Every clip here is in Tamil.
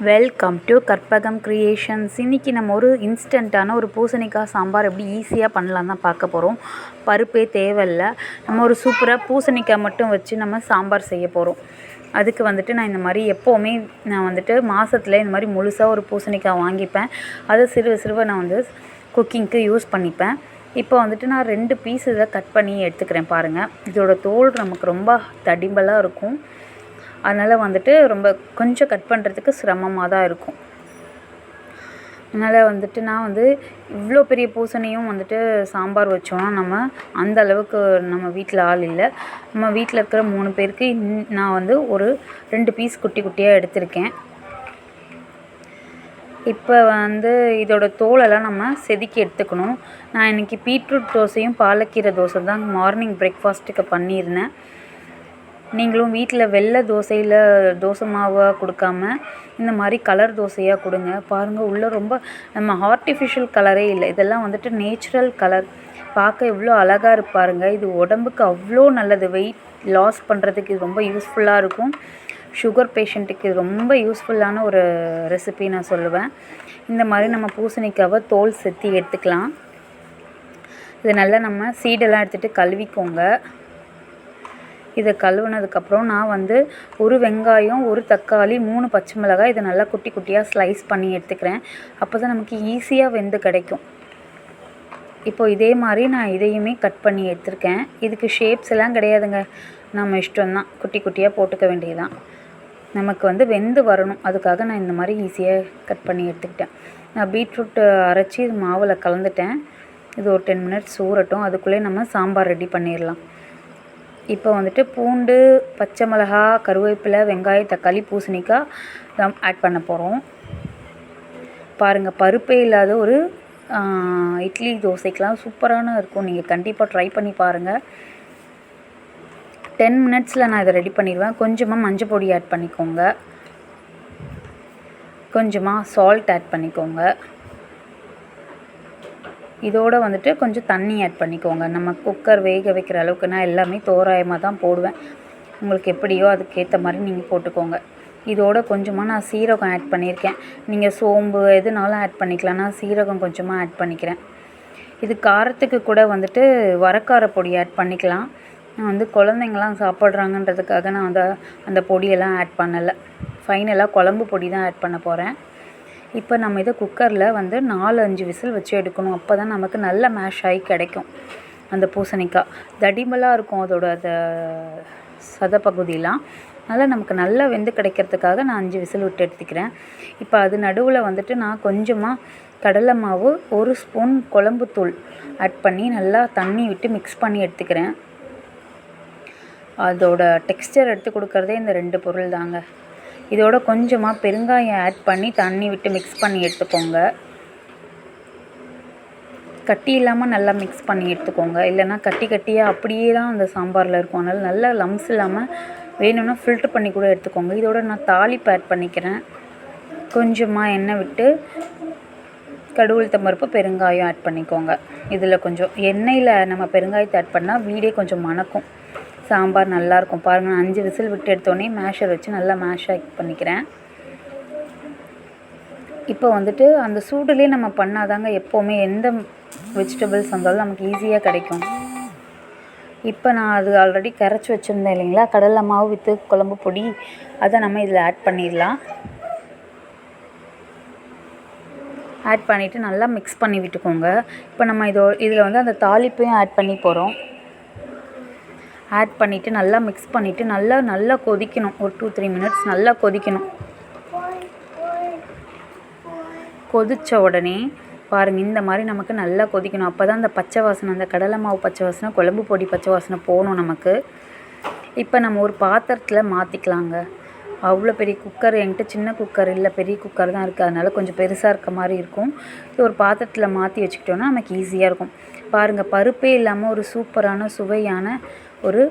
வெல்கம் டு கற்பகம் க்ரியேஷன்ஸ் இன்றைக்கி நம்ம ஒரு இன்ஸ்டண்ட்டான ஒரு பூசணிக்காய் சாம்பார் எப்படி ஈஸியாக பண்ணலாம் தான் பார்க்க போகிறோம் பருப்பே தேவையில்லை. நம்ம ஒரு சூப்பராக பூசணிக்காய் மட்டும் வச்சு நம்ம சாம்பார் செய்ய போகிறோம் அதுக்கு வந்துட்டு நான் இந்த மாதிரி எப்போவுமே நான் வந்துட்டு மாதத்தில் இந்த மாதிரி முழுசாக ஒரு பூசணிக்காய் வாங்கிப்பேன். அதை சிறுவ சிறுவ நான் வந்து குக்கிங்க்கு யூஸ் பண்ணிப்பேன். இப்போ வந்துட்டு நான் ரெண்டு பீஸ் இதை கட் பண்ணி எடுத்துக்கிறேன் பாருங்கள் இதோட தோல் நமக்கு ரொம்ப தடிம்பலாக இருக்கும். அதனால் வந்துட்டு ரொம்ப கொஞ்சம் கட் பண்ணுறதுக்கு சிரமமாக தான் இருக்கும். அதனால் வந்துட்டு நான் வந்து இவ்வளோ பெரிய பூசணியும் வந்துட்டு சாம்பார் வச்சோன்னா நம்ம அந்த அளவுக்கு நம்ம வீட்டில் ஆள் இல்லை. நம்ம வீட்டில் இருக்கிற மூணு பேருக்கு இன்- நான் வந்து ஒரு ரெண்டு பீஸ் குட்டி குட்டியாக எடுத்திருக்கேன். இப்போ வந்து இதோட தோலெல்லாம் நம்ம செதுக்கி எடுத்துக்கணும். நான் இன்றைக்கி பீட்ரூட் தோசையும் பாலக்கீரை தோசை தான் மார்னிங் பிரேக்ஃபாஸ்ட்டுக்கு பண்ணியிருந்தேன். நீங்களும் வீட்டில் வெள்ளை தோசையில் தோசை மாவாக கொடுக்காம இந்த மாதிரி கலர் தோசையாக கொடுங்க. பாருங்கள் உள்ளே ரொம்ப நம்ம ஆர்டிஃபிஷியல் கலரே இல்லை. இதெல்லாம் வந்துட்டு நேச்சுரல் கலர் பார்க்க எவ்வளோ அழகாக இருப்பாருங்க இது உடம்புக்கு அவ்வளோ நல்லது. வெயிட் லாஸ் பண்ணுறதுக்கு இது ரொம்ப யூஸ்ஃபுல்லாக இருக்கும். சுகர் பேஷண்ட்டுக்கு இது ரொம்ப யூஸ்ஃபுல்லான ஒரு ரெசிபி நான் சொல்லுவேன். இந்த மாதிரி நம்ம பூசணிக்காவை தோல் செத்தி எடுத்துக்கலாம். இது நல்லா நம்ம சீடெல்லாம் எடுத்துகிட்டு கழுவிக்கோங்க. இதை கழுவுனதுக்கப்புறம் நான் வந்து ஒரு வெங்காயம் ஒரு தக்காளி மூணு பச்சை மிளகாய் இதை நல்லா குட்டி குட்டியாக ஸ்லைஸ் பண்ணி எடுத்துக்கிறேன். அப்போ தான் நமக்கு ஈஸியாக வெந்து கிடைக்கும். இப்போ இதே மாதிரி நான் இதையுமே கட் பண்ணி எடுத்திருக்கேன். இதுக்கு ஷேப்ஸ் எல்லாம் கிடையாதுங்க. நம்ம இஷ்டம்தான். குட்டி குட்டியாக போட்டுக்க வேண்டியதுதான். நமக்கு வந்து வெந்து வரணும். அதுக்காக நான் இந்த மாதிரி ஈஸியாக கட் பண்ணி எடுத்துக்கிட்டேன். நான் பீட்ரூட் அரைச்சி மாவில் கலந்துட்டேன். இது ஒரு டென் மினிட்ஸ் ஊறட்டும். அதுக்குள்ளே நம்ம சாம்பார் ரெடி பண்ணிடலாம். இப்போ வந்துட்டு பூண்டு பச்சை மிளகா கருவேப்பிலை வெங்காயம் தக்காளி பூசணிக்காய் தான் ஆட் பண்ண போகிறோம் பாருங்கள் பருப்பே இல்லாத ஒரு இட்லி தோசைக்கெலாம் சூப்பரான இருக்கும். நீங்கள் கண்டிப்பாக ட்ரை பண்ணி பாருங்கள் டென் மினிட்ஸில் நான் இதை ரெடி பண்ணிடுவேன். கொஞ்சமாக மஞ்சள் பொடி ஆட் பண்ணிக்கோங்க. கொஞ்சமாக சால்ட் ஆட் பண்ணிக்கோங்க. இதோட வந்துட்டு கொஞ்சம் தண்ணி ஆட் பண்ணிக்கோங்க. நம்ம குக்கர் வேக வைக்கிற அளவுக்கு நான் எல்லாமே தோராயமாக தான் போடுவேன். உங்களுக்கு எப்படியோ அதுக்கேற்ற மாதிரி நீங்கள் போட்டுக்கோங்க. இதோட கொஞ்சமாக நான் சீரகம் ஆட் பண்ணியிருக்கேன். நீங்கள் சோம்பு எதுனாலும் ஆட் பண்ணிக்கலாம். நான் சீரகம் கொஞ்சமாக ஆட் பண்ணிக்கிறேன். இது காரத்துக்கு கூட வந்துட்டு வரக்கார பொடி ஆட் பண்ணிக்கலாம். நான் வந்து குழந்தைங்களாம் சாப்பிட்றாங்கன்றதுக்காக நான் அந்த அந்த பொடியெல்லாம் ஆட் பண்ணலை. ஃபைனலாக குழம்பு பொடி தான் ஆட் பண்ண போகிறேன் இப்போ நம்ம இதை குக்கரில் வந்து நாலு அஞ்சு விசில் வச்சு எடுக்கணும். அப்போ தான் நமக்கு நல்ல மேஷ் ஆகி கிடைக்கும். அந்த பூசணிக்காய். தடிமலாக இருக்கும் அதோட அந்த சதப்பகுதியெலாம் அதனால் நமக்கு நல்லா வெந்து கிடைக்கிறதுக்காக நான் அஞ்சு விசில் விட்டு எடுத்துக்கிறேன். இப்போ அது நடுவில் வந்துட்டு நான் கொஞ்சமாக கடலை மாவு ஒரு ஸ்பூன் குழம்புத்தூள் ஆட் பண்ணி நல்லா தண்ணி விட்டு மிக்ஸ் பண்ணி எடுத்துக்கிறேன். அதோட டெக்ஸ்டர் எடுத்து கொடுக்குறதே இந்த ரெண்டு பொருள் தாங்க. இதோட கொஞ்சமாக பெருங்காயம் ஆட் பண்ணி தண்ணி விட்டு மிக்ஸ் பண்ணி எடுத்துக்கோங்க. கட்டி இல்லாமல் நல்லா மிக்ஸ் பண்ணி எடுத்துக்கோங்க. இல்லைன்னா கட்டி கட்டியாக அப்படியே தான் அந்த சாம்பாரில் இருக்கும். அதனால் நல்லா லம்ஸ் இல்லாமல் வேணும்னா ஃபில்ட்ரு பண்ணி கூட எடுத்துக்கோங்க. இதோட நான் தாளிப்பு ஆட் பண்ணிக்கிறேன். கொஞ்சமாக எண்ணெய் விட்டு கடுகுளுத்தம் பருப்பு பெருங்காயம் ஆட் பண்ணிக்கோங்க. இதில் கொஞ்சம் எண்ணெயில் நம்ம பெருங்காயத்தை ஆட் பண்ணால் வீடே கொஞ்சம் மணக்கும். சாம்பார் நல்லாயிருக்கும் பாருங்கள் நான் அஞ்சு விசில் விட்டு எடுத்தோடனே மேஷர் வச்சு நல்லா மேஷ் ஆக்கி பண்ணிக்கிறேன். இப்போ வந்துட்டு அந்த சூடுலேயே நம்ம பண்ணாதாங்க எப்போவுமே எந்த வெஜிடபிள்ஸ் வந்தாலும் நமக்கு ஈஸியாக கிடைக்கும். இப்போ நான் அது ஆல்ரெடி கரைச்சி வச்சுருந்தேன் இல்லைங்களா? கடலை மாவு வித்து குழம்பு பொடி அதை நம்ம இதில் ஆட் பண்ணிடலாம். ஆட் பண்ணிவிட்டு நல்லா மிக்ஸ் பண்ணி விட்டுக்கோங்க. இப்போ நம்ம இதோ இதில் வந்து அந்த தாளிப்பையும் ஆட் பண்ணி போகிறோம் ஆட் பண்ணிவிட்டு நல்லா மிக்ஸ் பண்ணிவிட்டு நல்லா நல்லா கொதிக்கணும். ஒரு டூ த்ரீ மினிட்ஸ் நல்லா கொதிக்கணும். கொதித்த உடனே பாருங்கள் இந்த மாதிரி நமக்கு நல்லா கொதிக்கணும். அப்போ தான் அந்த பச்சை வாசனை அந்த கடலை மாவு பச்சை வாசனை குழம்பு பொடி பச்சை வாசனை போகணும் நமக்கு. இப்போ நம்ம ஒரு பாத்திரத்தில் மாற்றிக்கலாங்க அவ்வளோ பெரிய குக்கர் என்கிட்ட சின்ன குக்கர் இல்லை பெரிய குக்கர் தான் இருக்குது அதனால கொஞ்சம் பெருசாக இருக்க மாதிரி இருக்கும். இது ஒரு பாத்திரத்தில் மாற்றி வச்சுக்கிட்டோன்னா நமக்கு ஈஸியாக இருக்கும். பாருங்கள் பருப்பே இல்லாமல் ஒரு சூப்பரான சுவையான ஒரு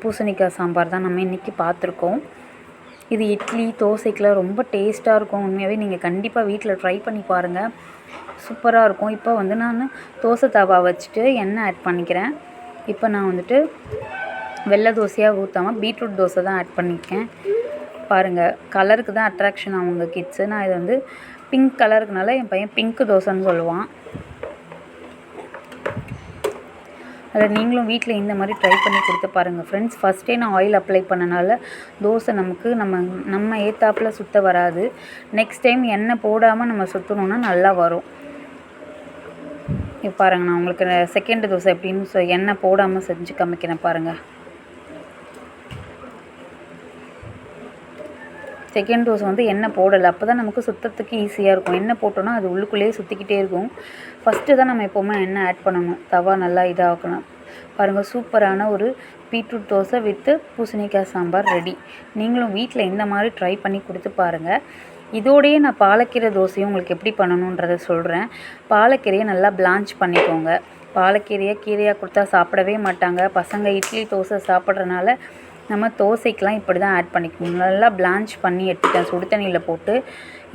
பூசணிக்காய் சாம்பார் தான் நம்ம இன்றைக்கி பார்த்துருக்கோம். இது இட்லி தோசைக்கெலாம் ரொம்ப டேஸ்ட்டாக இருக்கும். உண்மையாகவே நீங்கள் கண்டிப்பாக வீட்டில் ட்ரை பண்ணி பாருங்கள் சூப்பராக இருக்கும். இப்போ வந்து நான் தோசை தவா வச்சுட்டு எண்ணெய் ஆட் பண்ணிக்கிறேன். இப்போ நான் வந்துட்டு வெள்ளை தோசையாக ஊற்றாமல் பீட்ரூட் தோசை தான் ஆட் பண்ணியிருக்கேன். பாருங்கள் கலருக்கு தான் அட்ராக்ஷன் அவங்க கிட்ஸு நான் இது வந்து பிங்க் கலருக்குனால என் பையன் பிங்க் தோசைன்னு சொல்லுவான். அதில் நீங்களும் வீட்டில் இந்த மாதிரி ட்ரை பண்ணி கொடுத்து பாருங்கள் ஃப்ரெண்ட்ஸ் ஃபஸ்ட்டே நான் ஆயில் அப்ளை பண்ணனால தோசை நமக்கு நம்ம நம்ம ஏத்தாப்பில் சுத்த வராது. நெக்ஸ்ட் டைம் எண்ணெய் போடாமல் நம்ம சுற்றணுன்னா நல்லா வரும். இப்போ பாருங்கள் நான் உங்களுக்கு செகண்ட் தோசை எப்படின்னு சொ எண்ணெய் போடாமல் செஞ்சு காமிக்கிறேன் பாருங்கள் செகண்ட் டோஸ் வந்து எண்ணெய் போடலை. அப்போ தான் நமக்கு சுத்தத்துக்கு ஈஸியாக இருக்கும். எண்ணெய் போட்டோன்னா அது உள்ளுக்குள்ளேயே சுற்றிக்கிட்டே இருக்கும். ஃபஸ்ட்டு தான் நம்ம எப்போவுமே எண்ணெய் ஆட் பண்ணணும். தவா நல்லா இதாகணும். பாருங்கள் சூப்பரான ஒரு பீட்ரூட் தோசை வித்து பூசணிக்காய் சாம்பார் ரெடி நீங்களும் வீட்டில் இந்த மாதிரி ட்ரை பண்ணி கொடுத்து பாருங்கள் இதோடையே நான் பாலக்கீரை தோசையும் உங்களுக்கு எப்படி பண்ணணுன்றதை சொல்கிறேன் பாலக்கீரையை நல்லா பிளான்ச் பண்ணிக்கோங்க. பாலக்கீரையை கீரையாக கொடுத்தா சாப்பிடவே மாட்டாங்க. பசங்க இட்லி தோசை சாப்பிட்றனால நம்ம தோசைக்கெலாம் இப்படி தான் ஆட் பண்ணிக்கணும். நல்லா பிளான்ச் பண்ணி எடுத்துட்டேன். சுடு தண்ணியில் போட்டு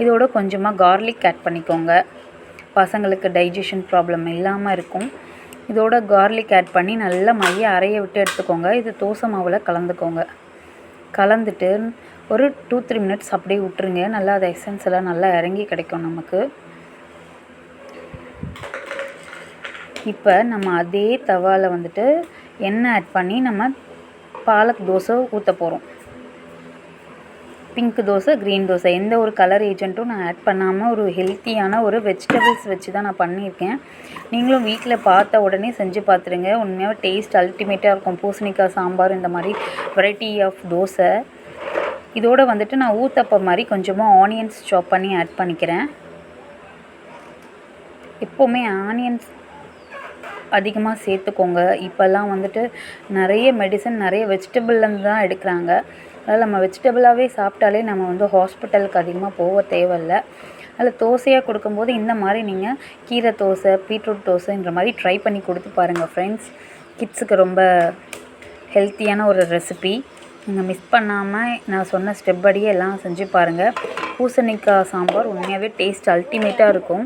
இதோட கொஞ்சமாக கார்லிக் ஆட் பண்ணிக்கோங்க. பசங்களுக்கு டைஜஷன் ப்ராப்ளம் இல்லாமல் இருக்கும். இதோட கார்லிக் ஆட் பண்ணி நல்லா மைய அரைய விட்டு எடுத்துக்கோங்க. இது தோசை மாவில் கலந்துக்கோங்க. கலந்துட்டு ஒரு டூ த்ரீ மினிட்ஸ் அப்படியே விட்டுருங்க. நல்லா அது எசன்ஸ் எல்லாம் நல்லா இறங்கி கிடைக்கும் நமக்கு. இப்போ நம்ம அதே தவாவில் வந்துட்டு எண்ணெய் ஆட் பண்ணி நம்ம பாலக் தோசை ஊற்ற போகிறோம் பிங்க் தோசை க்ரீன் தோசை எந்த ஒரு கலர் ஏஜென்ட்டும் நான் ஆட் பண்ணாமல் ஒரு ஹெல்த்தியான ஒரு வெஜிடபிள்ஸ் வச்சு தான் நான் பண்ணியிருக்கேன். நீங்களும் வீட்டில் பார்த்த உடனே செஞ்சு பார்த்துருங்க உண்மையாக டேஸ்ட் அல்டிமேட்டாக இருக்கும். பூசணிக்காய் சாம்பார் இந்த மாதிரி வெரைட்டி ஆஃப் தோசை. இதோடு வந்துட்டு நான் ஊத்தப்ப மாதிரி கொஞ்சமாக ஆனியன்ஸ் சாப் பண்ணி ஆட் பண்ணிக்கிறேன். எப்போவுமே ஆனியன்ஸ் அதிகமாக சேர்த்துக்கோங்க. இப்போல்லாம் வந்துட்டு நிறைய மெடிசன் நிறைய வெஜிடபிள்லேருந்து தான் எடுக்கிறாங்க. அதனால் நம்ம வெஜிடபிளாகவே சாப்பிட்டாலே நம்ம வந்து ஹாஸ்பிட்டலுக்கு அதிகமாக போக தேவையில்ல. அதில் தோசையாக கொடுக்கும்போது இந்த மாதிரி நீங்கள் கீரை தோசை பீட்ரூட் தோசைன்ற மாதிரி ட்ரை பண்ணி கொடுத்து பாருங்கள் ஃப்ரெண்ட்ஸ் கிட்ஸுக்கு ரொம்ப ஹெல்த்தியான ஒரு ரெசிபி நீங்கள் மிஸ் பண்ணாமல் நான் சொன்ன ஸ்டெப் படியே எல்லாம் செஞ்சு பாருங்கள் பூசணிக்காய் சாம்பார் உண்மையாகவே டேஸ்ட் அல்டிமேட்டாக இருக்கும்.